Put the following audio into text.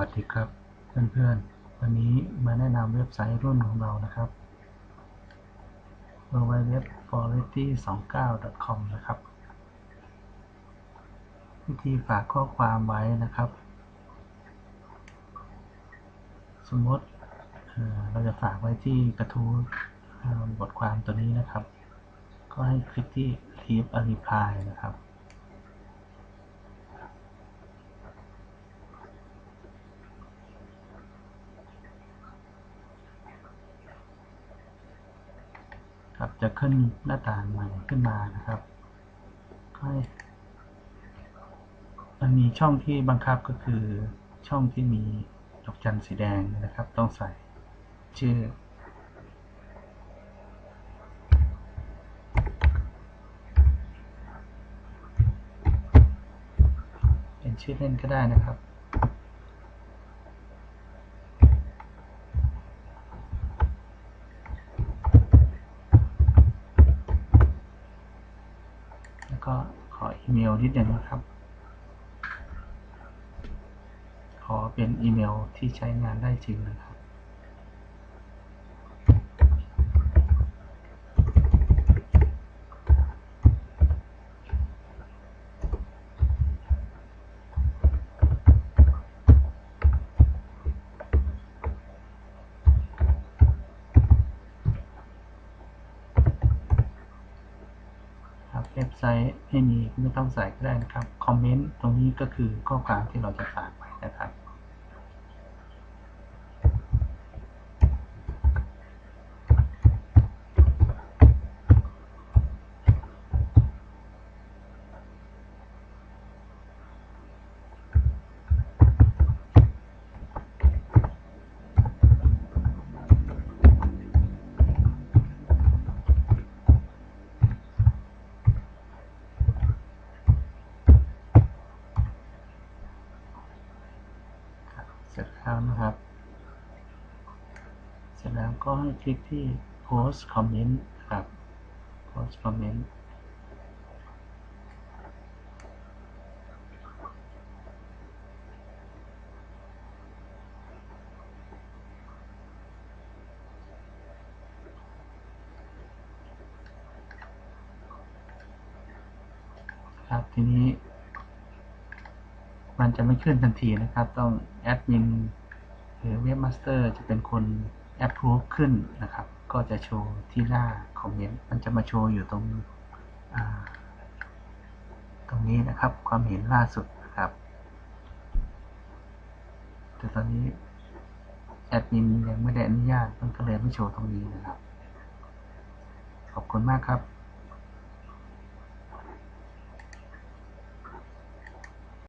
วัสดีครับ เพื่อนๆ วันนี้มาแนะนำเว็บไซต์รุ่นของเรานะครับ www.fority29.com นะครับ วิธีฝากข้อความไว้นะครับ สมมติเราจะฝากไว้ที่กระทู้บทความตัวนี้นะครับ ก็ให้คลิกที่ leave a reply นะครับ ครับ จะขึ้นหน้าต่างใหม่ขึ้นมานะครับให้มันมีช่องที่บังคับก็คือช่องที่มีดอกจันสีแดงนะครับ ต้องใส่ชื่อ เป็นชื่อเล่นก็ได้นะครับ แล้วก็ขออี เมลนิดหนึ่งนะครับ ขอเป็นอีเมลที่ใช้งานได้จริงนะครับ เว็บไซต์ให้มีไม่ต้องใส่ก็ได้นะครับ คอมเมนต์ตรงนี้ก็คือข้อความที่เราจะฝา เสร็จแล้วนะครับ เสร็จแล้วก็ให้คลิกที่ post comment ครับ post comment ครับทีนี้ มันจะไม่ขึ้นทันทีนะครับ ต้องแอดมินหรือเว็บมาสเตอร์จะเป็นคนแอปพูฟขึ้นนะครับ ก็จะโชว์ที่หน้าคอมเมนต์ มันจะมาโชว์อยู่ตรงตรงนี้นะครับ ความเห็นล่าสุดนะครับ แต่ตอนนี้แอดมินยังไม่ได้อนุญาตมันก็เลยไม่โชว์ตรงนี้นะครับ ขอบคุณมากครับ